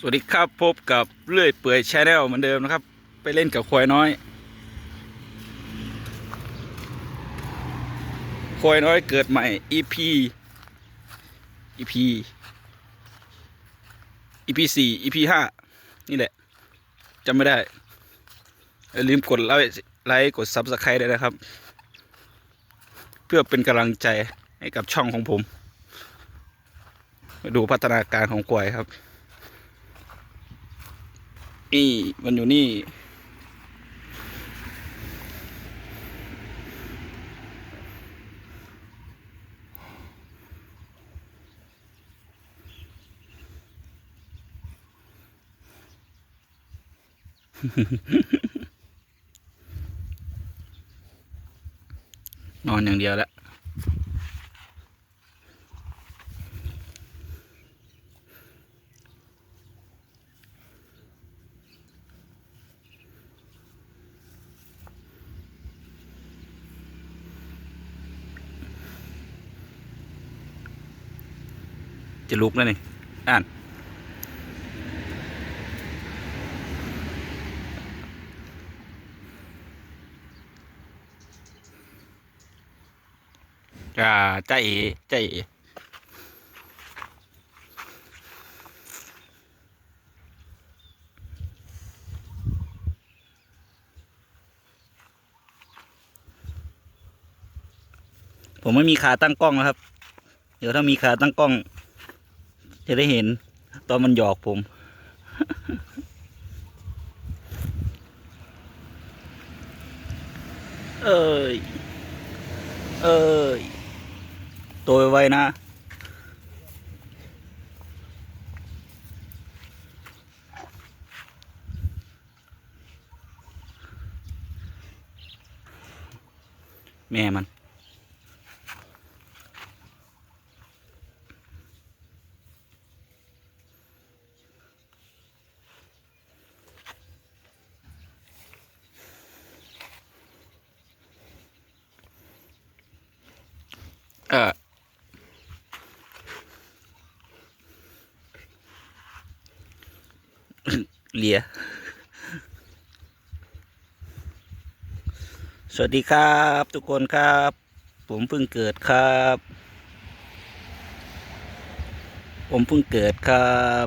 สวัสดีครับพบกับเลื่อยเปื่อยชาแนลเหมือนเดิมนะครับ ไปเล่นกับควายน้อย ควายน้อยเกิดใหม่ EP EP EP สี่ EP ห้านี่แหละจำไม่ได้ ลืมกดไลค์ไลค์กด Subscribe ด้วยนะครับ เพื่อเป็นกำลังใจให้กับช่องของผมมาดูพัฒนาการของควายครับ นี่มันอยู่นี่ นอนอย่างเดียวแล้ว จะลุกแล้วนี่อ่านอ่าใจใจผมไม่มีขาตั้งกล้องนะครับ เดี๋ยวถ้ามีขาตั้งกล้อง จะได้เห็น ตอนมันหยอกผม เอ้ย เอ้ยตัวไว้นะแม่มัน เหลีย สวัสดีครับทุกคนครับ ผมเพิ่งเกิดครับ ผมเพิ่งเกิดครับ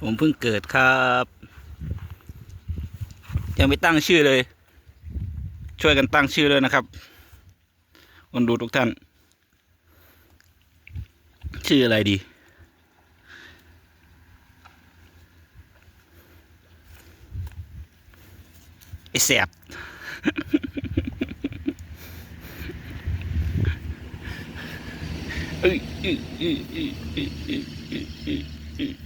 ผมเพิ่งเกิดครับ ยังไม่ตั้งชื่อเลย ช่วยกันตั้งชื่อเลยนะครับคนดูทุกท่าน ชื่ออะไรดี ไอแสบเอ้ยอื้ออื้ออื้ออื้ออื้ออื้ออื้ออื้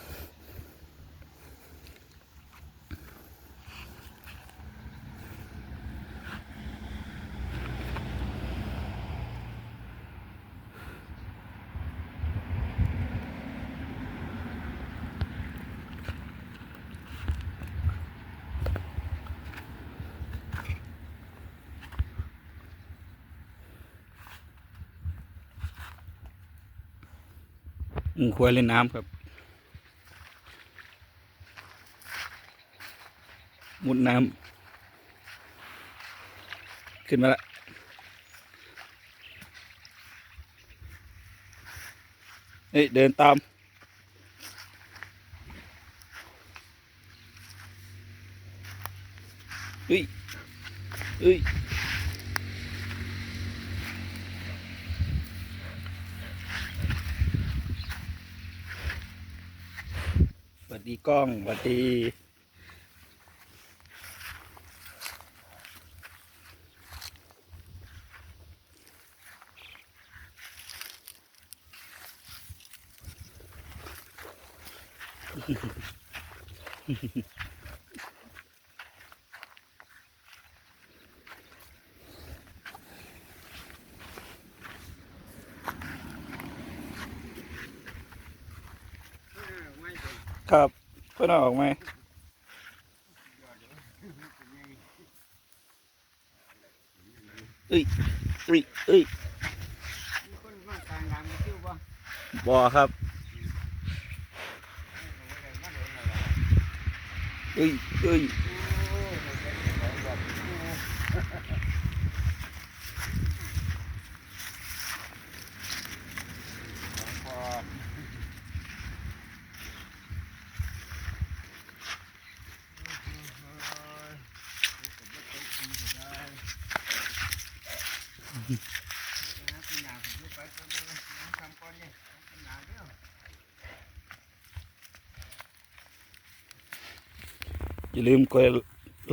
มึงควรเล่นน้ำครับ มุดน้ำขึ้นมาละเฮ้ยเดินตาม เฮ้ย เฮ้ย พี่ก้องสวัสดีครับ พื่อนเอาออกไหมเอ้ยเอ้ยเอ้ยมีคนมาต่างหลังมาคิวบ่บอครับเอ้ยเอ้ยโอ้ยมันเป็นของแบบพอ อย่าลืมกด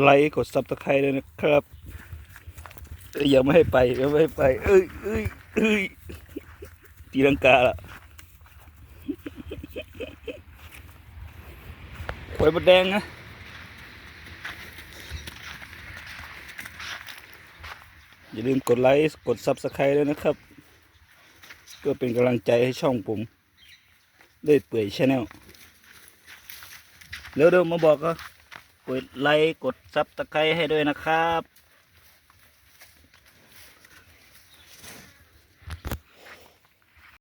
ไลค์กดซับสไครต์ด้วยนะครับเอ้ยยังไม่ให้ไปยังไม่ให้ไป เอ้ยเอ้ยเอ้ยตีลังกาละหวยบดแดงนะ อย่าลืมกดไลค์กดซับสไครต์ด้วยนะครับ เพื่อเป็นกำลังใจให้ช่องผมเลื่อยเปื่อยชาแนลเร็วๆมาบอกก็กดไลค์กดซับสไครต์ให้ด้วยนะครับ